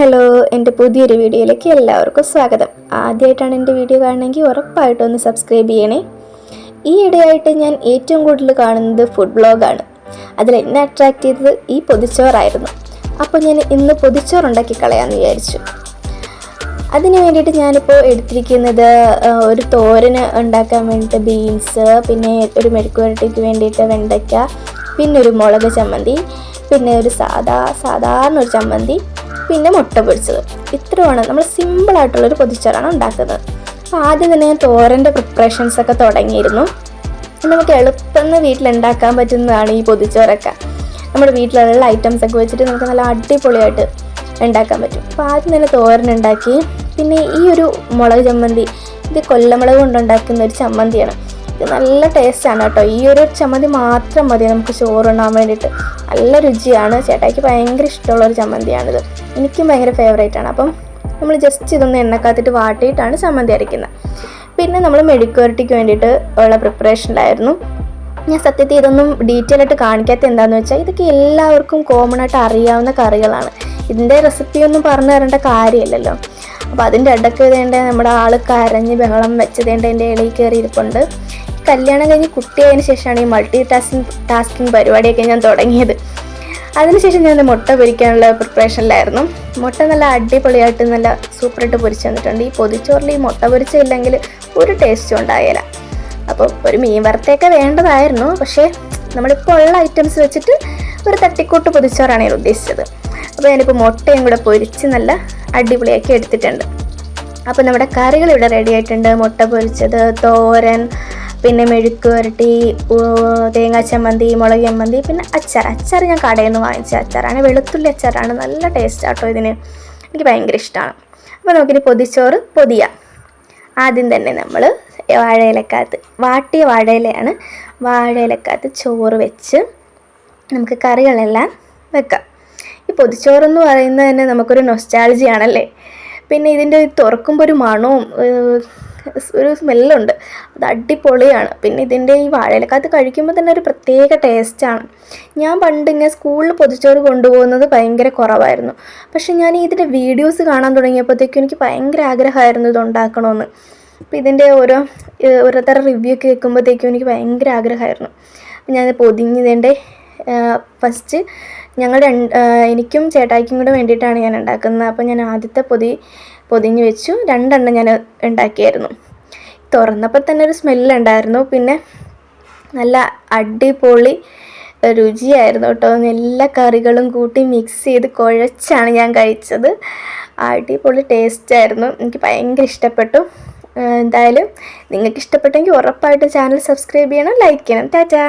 Hello എന്റെ പുതിയൊരു വീഡിയോയിലേക്ക് എല്ലാവർക്കും സ്വാഗതം. ആദ്യമായിട്ടാണ് എന്റെ വീഡിയോ കാണണമെങ്കിൽ ഉറപ്പായിട്ടും ഒന്ന് സബ്സ്ക്രൈബ് ചെയ്യണേ. ഈ ഇടയായിട്ട് ഞാൻ ഏറ്റവും കൂടുതൽ കാണുന്നത് ഫുഡ് ബ്ലോഗാണ് അതിൽ എന്നെ അട്രാക്ട് ചെയ്തത് ഈ പൊതിച്ചോറായിരുന്നു. അപ്പോൾ ഞാൻ ഇന്ന് പൊതിച്ചോറ് ഉണ്ടാക്കി കളയാമെന്ന് വിചാരിച്ചു. അതിന് വേണ്ടിയിട്ട് ഞാനിപ്പോൾ എടുത്തിരിക്കുന്നത് ഒരു തോരന് ഉണ്ടാക്കാൻ വേണ്ടിയിട്ട് ബീൻസ് പിന്നെ ഒരു മെഴുക്കുവരട്ടിക്ക് വേണ്ടിയിട്ട് വെണ്ടയ്ക്ക പിന്നെ ഒരു മുളക് ചമ്മന്തി പിന്നെ ഒരു സാധാ സാധാരണ ഒരു ചമ്മന്തി പിന്നെ മുട്ട പൊരിച്ചത്. ഇത്രയാണ് നമ്മൾ സിമ്പിളായിട്ടുള്ളൊരു പൊതിച്ചോറാണ് ഉണ്ടാക്കുന്നത്. അപ്പോൾ ആദ്യം തന്നെ ഞാൻ തോരന്റെ പ്രിപ്പറേഷൻസ് ഒക്കെ തുടങ്ങിയിരുന്നു. നമുക്ക് എളുപ്പം വീട്ടിലുണ്ടാക്കാൻ പറ്റുന്നതാണ് ഈ പൊതിച്ചോറൊക്കെ. നമ്മുടെ വീട്ടിലുള്ള ഐറ്റംസ് ഒക്കെ വെച്ചിട്ട് നമുക്ക് നല്ല അടിപൊളിയായിട്ട് ഉണ്ടാക്കാൻ പറ്റും. അപ്പോൾ ആദ്യം തന്നെ തോരനുണ്ടാക്കി പിന്നെ ഈ ഒരു മുളക് ചമ്മന്തി ഇത് കൊല്ലമുളക് കൊണ്ടുണ്ടാക്കുന്ന ഒരു ചമ്മന്തിയാണ്. നല്ല ടേസ്റ്റാണ് കേട്ടോ. ഈ ഒരു ചമ്മന്തി മാത്രം മതി നമുക്ക് ചോറുണ്ണാൻ വേണ്ടിയിട്ട്. നല്ല രുചിയാണ്. ചേട്ടായിക്ക് ഭയങ്കര ഇഷ്ടമുള്ള ഒരു ചമ്മന്തിയാണിത്. എനിക്കും ഭയങ്കര ഫേവറേറ്റ് ആണ്. അപ്പം നമ്മൾ ജസ്റ്റ് ഇതൊന്ന് എണ്ണക്കാത്തിട്ട് വാട്ടിയിട്ടാണ് ചമ്മന്തി അരയ്ക്കുന്നത്. പിന്നെ നമ്മൾ മെഴുക്കുവരട്ടിക്ക് വേണ്ടിയിട്ട് ഉള്ള പ്രിപ്പറേഷനിലായിരുന്നു ഞാൻ സത്യത്തിൽ ഇതൊന്നും ഡീറ്റെയിൽ ആയിട്ട് കാണിക്കാത്ത എന്താണെന്ന് വെച്ചാൽ ഇതൊക്കെ എല്ലാവർക്കും കോമൺ ആയിട്ട് അറിയാവുന്ന കറികളാണ്. ഇതിന്റെ റെസിപ്പി ഒന്നും പറഞ്ഞു തരേണ്ട കാര്യമില്ലല്ലോ. അപ്പോൾ അതിന്റെ ഇടയ്ക്ക് ഇതേണ്ട നമ്മുടെ ആൾ കരഞ്ഞ് ബഹളം വെച്ചതേണ്ട എന്റെ ഇടയിൽ കയറി ഇരിപ്പുണ്ട് കല്യാണം കഴിഞ്ഞ് കുട്ടിയായതിനു ശേഷമാണ് ഈ മൾട്ടി ടാസ്കിങ് ടാസ്കിങ് പരിപാടിയൊക്കെ ഞാൻ തുടങ്ങിയത്. അതിനുശേഷം ഞാൻ മുട്ട പൊരിക്കാനുള്ള പ്രിപ്പറേഷനിലായിരുന്നു മുട്ട നല്ല അടിപൊളിയായിട്ട് നല്ല സൂപ്പറായിട്ട് പൊരിച്ചു തന്നിട്ടുണ്ട് ഈ പൊതിച്ചോറിൽ ഈ മുട്ട പൊരിച്ചില്ലെങ്കിൽ ഒരു ടേസ്റ്റും ഉണ്ടായില്ല അപ്പോൾ ഒരു മീൻ വറുത്തൊക്കെ വേണ്ടതായിരുന്നു. പക്ഷേ നമ്മളിപ്പോൾ ഉള്ള ഐറ്റംസ് വെച്ചിട്ട് ഒരു തട്ടിക്കൂട്ട് പൊതിച്ചോറാണ് ഞാൻ ഉദ്ദേശിച്ചത്. അപ്പോൾ ഞാനിപ്പോൾ മുട്ടയും കൂടെ പൊരിച്ച് നല്ല അടിപൊളിയാക്കി എടുത്തിട്ടുണ്ട്. അപ്പോൾ നമ്മുടെ കറികൾ ഇവിടെ റെഡി ആയിട്ടുണ്ട്. മുട്ട പൊരിച്ചത് തോരൻ പിന്നെ മെഴുക്ക് വരട്ടി തേങ്ങാ ചമ്മന്തി മുളക് ചമ്മന്തി പിന്നെ അച്ചാർ. അച്ചാർ ഞാൻ കടയിൽ നിന്ന് വാങ്ങിച്ച അച്ചാറാണ്. വെളുത്തുള്ളി അച്ചാറാണ്. നല്ല ടേസ്റ്റ് ആട്ടോ ഇതിന്. എനിക്ക് ഭയങ്കര ഇഷ്ടമാണ് അപ്പോൾ നമുക്കിനി പൊതിച്ചോറ് പൊതിയ. ആദ്യം തന്നെ നമ്മൾ വാഴയിലക്കകത്ത് വാട്ടിയ വാഴയിലയാണ് വാഴയിലക്കകത്ത് ചോറ് വെച്ച് നമുക്ക് കറികളെല്ലാം വെക്കാം. ഈ പൊതിച്ചോറെന്ന് പറയുന്നത് തന്നെ നമുക്കൊരു നൊസ്റ്റാളജി ആണല്ലേ? പിന്നെ ഇതിന്റെ തുറക്കുമ്പോൾ ഒരു മണവും ഒരു സ്മെല്ലുണ്ട്. അത് അടിപൊളിയാണ്. പിന്നെ ഇതിന്റെ ഈ വാഴയിലക്കാത്ത് കഴിക്കുമ്പോൾ തന്നെ ഒരു പ്രത്യേക ടേസ്റ്റാണ് ഞാൻ പണ്ട് ഇങ്ങനെ സ്കൂളിൽ പൊതിച്ചോറ് കൊണ്ടുപോകുന്നത് ഭയങ്കര കുറവായിരുന്നു. പക്ഷെ ഞാൻ ഇതിന്റെ വീഡിയോസ് കാണാൻ തുടങ്ങിയപ്പോഴത്തേക്കും എനിക്ക് ഭയങ്കര ആഗ്രഹമായിരുന്നു ഇത് ഉണ്ടാക്കണമെന്ന് അപ്പോൾ ഇതിന്റെ ഓരോ ഓരോരുത്തരുടെ റിവ്യൂ കേൾക്കുമ്പോഴത്തേക്കും എനിക്ക് ഭയങ്കര ആഗ്രഹമായിരുന്നു. ഞാൻ പൊതിഞ്ഞതിന്റെ ഫസ്റ്റ് ഞങ്ങൾ രണ്ട് എനിക്കും ചേട്ടായിക്കും കൂടെ വേണ്ടിയിട്ടാണ് ഞാൻ ഉണ്ടാക്കുന്നത്. അപ്പോൾ ഞാൻ ആദ്യത്തെ പൊതി പൊതിഞ്ഞ് വെച്ചു. രണ്ടെണ്ണം ഞാൻ ഉണ്ടാക്കിയായിരുന്നു. തുറന്നപ്പോൾ തന്നെ ഒരു സ്മെല്ലുണ്ടായിരുന്നു പിന്നെ നല്ല അടിപൊളി രുചിയായിരുന്നു കേട്ടോ. എല്ലാ കറികളും കൂട്ടി മിക്സ് ചെയ്ത് കുഴച്ചാണ് ഞാൻ കഴിച്ചത്. അടിപൊളി ടേസ്റ്റ് ആയിരുന്നു. എനിക്ക് ഭയങ്കര ഇഷ്ടപ്പെട്ടു. എന്തായാലും നിങ്ങൾക്ക് ഇഷ്ടപ്പെട്ടെങ്കിൽ ഉറപ്പായിട്ട് ചാനൽ സബ്സ്ക്രൈബ് ചെയ്യണം ലൈക്ക് ചെയ്യണം. ടാറ്റാ.